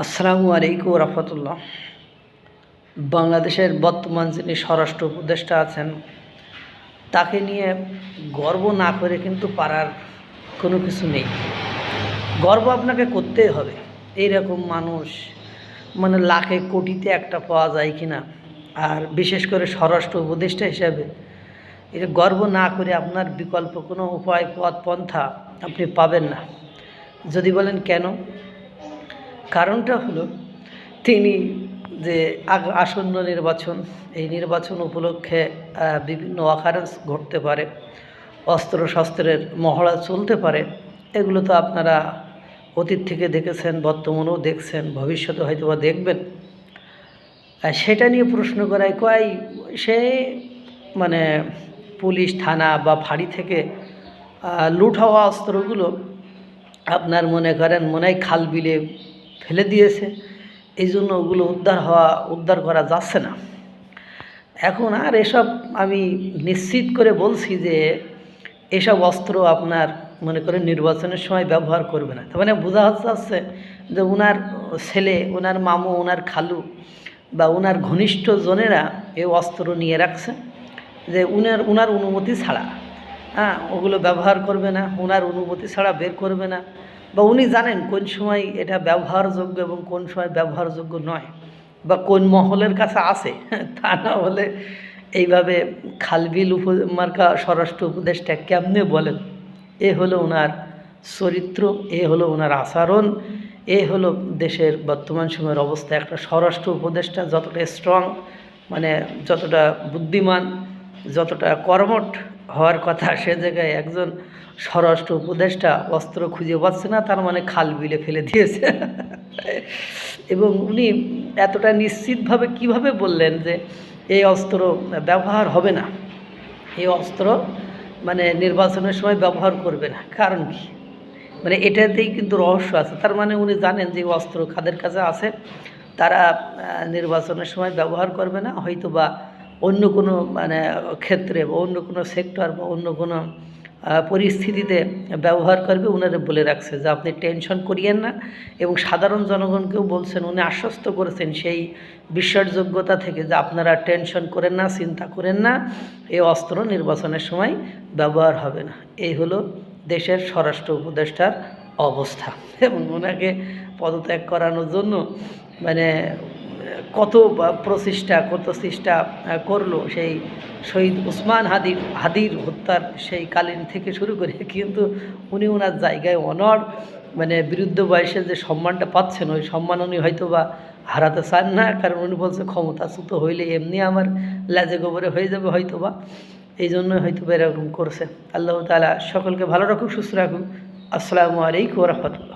আসসালামু আলাইকুম রহমতুল্লাহ। বাংলাদেশের বর্তমান যিনি স্বরাষ্ট্র উপদেষ্টা আছেন, তাকে নিয়ে গর্ব না করে কিন্তু পারার কোনো কিছু নেই। গর্ব আপনাকে করতেই হবে। এইরকম মানুষ মানে লাখে কোটিতে একটা পাওয়া যায় কি না আর বিশেষ করে স্বরাষ্ট্র উপদেষ্টা হিসাবে এটা গর্ব না করে আপনার বিকল্প কোনো উপায়, পথ, পন্থা আপনি পাবেন না। যদি বলেন কেন? কারণটা হলো তিনি যে আসন্ন নির্বাচন, এই নির্বাচন উপলক্ষে বিভিন্ন অকারেন্স ঘটতে পারে অস্ত্র শস্ত্রের মহড়া চলতে পারে, এগুলো তো আপনারা অতীত থেকে দেখেছেন, বর্তমানেও দেখছেন, ভবিষ্যতে হয়তো বা দেখবেন সেটা নিয়ে প্রশ্ন করায় কয়, সে মানে পুলিশ, থানা বা ফাঁড়ি থেকে লুট হওয়া অস্ত্রগুলো আপনার মনে করেন মনে হয় খাল বিলে ফেলে দিয়েছে এই জন্য ওগুলো উদ্ধার হওয়া, উদ্ধার করা যাচ্ছে না। এখন আর এসব আমি নিশ্চিত করে বলছি যে এসব অস্ত্র আপনার মনে করেন নির্বাচনের সময় ব্যবহার করবে না। তার মানে বোঝা যাচ্ছে যে ওনার ছেলে ওনার মামু ওনার খালু বা ওনার ঘনিষ্ঠ জনেরা এই অস্ত্র নিয়ে রাখছে যে উনার ওনার অনুমতি ছাড়া। হ্যাঁ ওগুলো ব্যবহার করবে না ওনার অনুমতি ছাড়া বের করবে না। বা উনি জানেন কোন সময় এটা ব্যবহারযোগ্য এবং কোন সময় ব্যবহারযোগ্য নয় বা কোন মহলের কাছে আছে, তা না হলে এইভাবে খালবিল উপ মার্কা স্বরাষ্ট্র উপদেশটা কেমনে বলেন? এ হলো ওনার চরিত্র, এ হলো ওনার আচরণ, এ হলো দেশের বর্তমান সময়ের অবস্থা। একটা স্বরাষ্ট্র উপদেষ্টা যতটা স্ট্রং মানে যতটা বুদ্ধিমান, যতটা কর্মঠ হওয়ার কথা সে জায়গায় একজন স্বরাষ্ট্র উপদেষ্টা অস্ত্র খুঁজে পাচ্ছে না, তার মানে খাল বিলে ফেলে দিয়েছে। এবং উনি এতটা নিশ্চিতভাবে কীভাবে বললেন যে এই অস্ত্র ব্যবহার হবে না? এই অস্ত্র মানে নির্বাচনের সময় ব্যবহার করবে না, কারণ কি? মানে এটাতেই কিন্তু রহস্য আছে। তার মানে উনি জানেন যে অস্ত্র খাদের কাছে আছে, তারা নির্বাচনের সময় ব্যবহার করবে না হয়তো বা অন্য কোনো মানে ক্ষেত্রে বা অন্য কোনো সেক্টর বা অন্য কোনো পরিস্থিতিতে ব্যবহার করবে ওনারা বলে রাখছে যে, আপনি টেনশন করিয়েন না। এবং সাধারণ জনগণকেও বলছেন, উনি আশ্বস্ত করেছেন সেই বিশ্বাসযোগ্যতা থেকে যে, আপনারা টেনশন করেন না, চিন্তা করেন না, এই অস্ত্র নির্বাচনের সময় ব্যবহার হবে না। এই হলো দেশের স্বরাষ্ট্র উপদেষ্টার অবস্থা। এবং ওনাকে পদত্যাগ করানোর জন্য মানে কত প্রচেষ্টা কত চেষ্টা করল সেই শহীদ উসমান হাদির হাদির হত্যার সেই কালীন থেকে শুরু করে, কিন্তু উনি ওনার জায়গায় অনর মানে বিরুদ্ধ বয়সে যে সম্মানটা পাচ্ছেন, ওই সম্মান উনি হয়তো বা হারাতে চান না, কারণ উনি বলছে ক্ষমতাচ্যুত হইলে এমনি আমার লেজে গোবরে হয়ে যাবে হয়তো বা। এই জন্য হয়তো বা এরকম করছে। আল্লাহ তালা সকলকে ভালো রাখুক, সুস্থ রাখুক। আসসালামু আলাইকুম রহমতুল্লাহ।